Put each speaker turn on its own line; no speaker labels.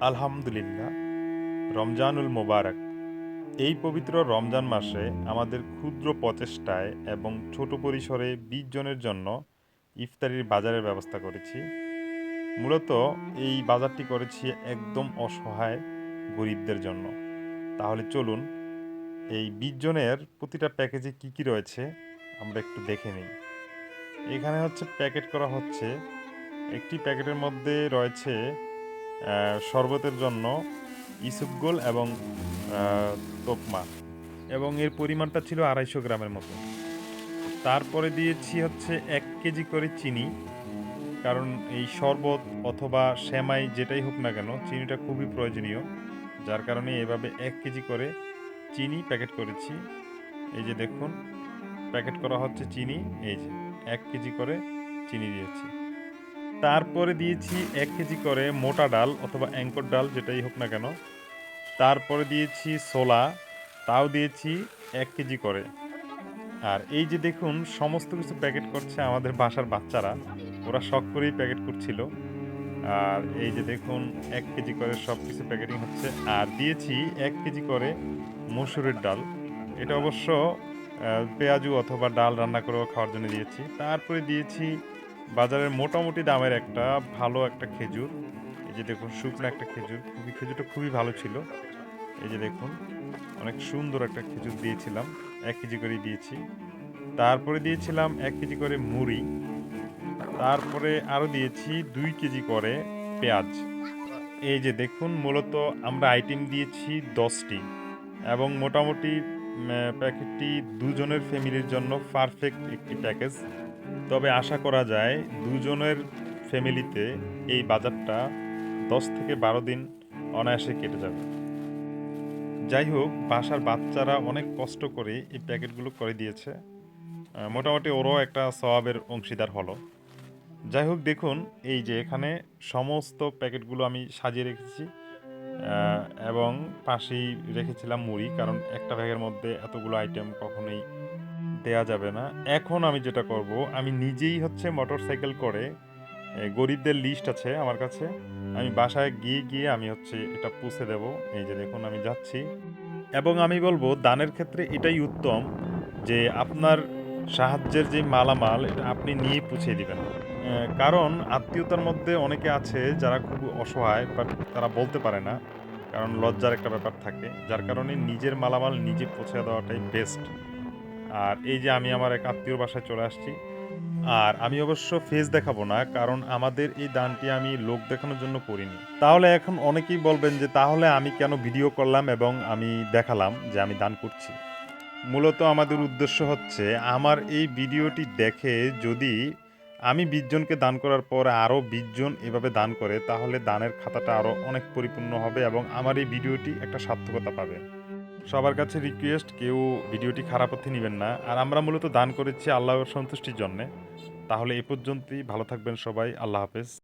আলহামদুলিল্লাহ, রমজানুল মোবারক। এই পবিত্র রমজান মাসে আমাদের ক্ষুদ্র প্রচেষ্টায় এবং ছোট পরিসরে বিশ জনের জন্য ইফতারির বাজারের ব্যবস্থা করেছি। মূলত এই বাজারটি করেছি একদম অসহায় গরিবদের জন্য। তাহলে চলুন, এই বিশ জনের প্রতিটা প্যাকেজে কি কি রয়েছে আমরা একটু দেখে নিই। এখানে হচ্ছে প্যাকেট করা হচ্ছে। একটি প্যাকেটের মধ্যে রয়েছে শরবতের জন্য ইসুপগোল এবং তোকমা এবং এর পরিমাণটা ছিল আড়াইশো গ্রামের মতো। তারপরে দিয়েছি হচ্ছে এক কেজি করে চিনি। কারণ এই শরবত অথবা সেমাই যেটাই হোক না কেন, চিনিটা খুবই প্রয়োজনীয়। যার কারণে এভাবে এক কেজি করে চিনি প্যাকেট করেছি। এই যে দেখুন, প্যাকেট করা হচ্ছে চিনি। এই যে, এক কেজি করে চিনি দিয়েছি। তারপরে দিয়েছি এক কেজি করে মোটা ডাল অথবা অ্যাঙ্কর ডাল, যেটাই হোক না কেন। তারপরে দিয়েছি সোলা তাও দিয়েছি এক কেজি করে। আর এই যে দেখুন, সমস্ত কিছু প্যাকেট করছে আমাদের বাসার বাচ্চারা। ওরা শখ করেই প্যাকেট করছিল। আর এই যে দেখুন, এক কেজি করে সব কিছু প্যাকেটিং হচ্ছে। আর দিয়েছি এক কেজি করে মসুরের ডাল। এটা অবশ্য পেঁয়াজু অথবা ডাল রান্না করেও খাওয়ার জন্য দিয়েছি। তারপরে দিয়েছি বাজারের মোটামুটি দামের একটা ভালো একটা খেজুর। এই যে দেখুন, শুকনো একটা খেজুর। খুবই খেজুরটা খুবই ভালো ছিল। এই যে দেখুন, অনেক সুন্দর একটা খেজুর দিয়েছিলাম। এক কেজি করে দিয়েছি। তারপরে দিয়েছিলাম এক কেজি করে মুড়ি। তারপরে আরও দিয়েছি দুই কেজি করে পেঁয়াজ। এই যে দেখুন, মূলত আমরা আইটেম দিয়েছি দশটি এবং মোটামুটি প্যাকেটটি দুজনের ফ্যামিলির জন্য পারফেক্ট একটি প্যাকেজ। তবে আশা করা যায় দুজনের ফ্যামিলিতে এই বাজারটা দশ থেকে বারো দিন অনায়াসে কেটে যাবে। যাই হোক, বাসার বাচ্চারা অনেক কষ্ট করে এই প্যাকেটগুলো করে দিয়েছে। মোটামুটি ওরও একটা সওয়াবের অংশীদার হলো। যাই হোক, দেখুন, এই যে এখানে সমস্ত প্যাকেটগুলো আমি সাজিয়ে রেখেছি। এবং পাশেই রেখেছিলাম মুড়ি, কারণ একটা ব্যাগের মধ্যে এতগুলো আইটেম কখনোই দেয়া যাবে না। এখন আমি যেটা করব, আমি নিজেই হচ্ছে মোটর সাইকেল করে গরিবদের লিস্ট আছে আমার কাছে। আমি বাসায় গিয়ে গিয়ে আমি হচ্ছে এটা পুষে দেব। এই যে দেখুন, আমি যাচ্ছি। এবং আমি বলব, দানের ক্ষেত্রে এটাই উত্তম যে আপনার সাহায্যের যে মালামাল, এটা আপনি নিয়ে পুছে দিবেন। কারণ আত্মীয়তার মধ্যে অনেকে আছে যারা খুব অসহায় বাট তারা বলতে পারে না, কারণ লজ্জার একটা ব্যাপার থাকে। যার কারণে নিজের মালামাল নিজে পৌঁছে দেওয়াটাই বেস্ট আর এই যে আমি আমার এক আত্মীয় বাসায় চলে আসছি। আর আমি অবশ্য ফেস দেখাবো না, কারণ আমাদের এই দানটি আমি লোক দেখানোর জন্য করিনি। তাহলে এখন অনেকেই বলবেন যে, তাহলে আমি কেন ভিডিও করলাম এবং আমি দেখালাম যে আমি দান করছি? মূলত আমাদের উদ্দেশ্য হচ্ছে, আমার এই ভিডিওটি দেখে যদি আমি বিশজনকে দান করার পর আরও বিশজন এভাবে দান করে, তাহলে দানের খাতাটা আরও অনেক পরিপূর্ণ হবে এবং আমার এই ভিডিওটি একটা সার্থকতা পাবে। সবার কাছে রিকোয়েস্ট কেউ ভিডিওটি খারাপ পথে নেবেন না। আর আমরা মূলত দান করেছি আল্লাহর সন্তুষ্টির জন্যে। তাহলে এ পর্যন্তই, ভালো থাকবেন সবাই, আল্লাহ হাফেজ।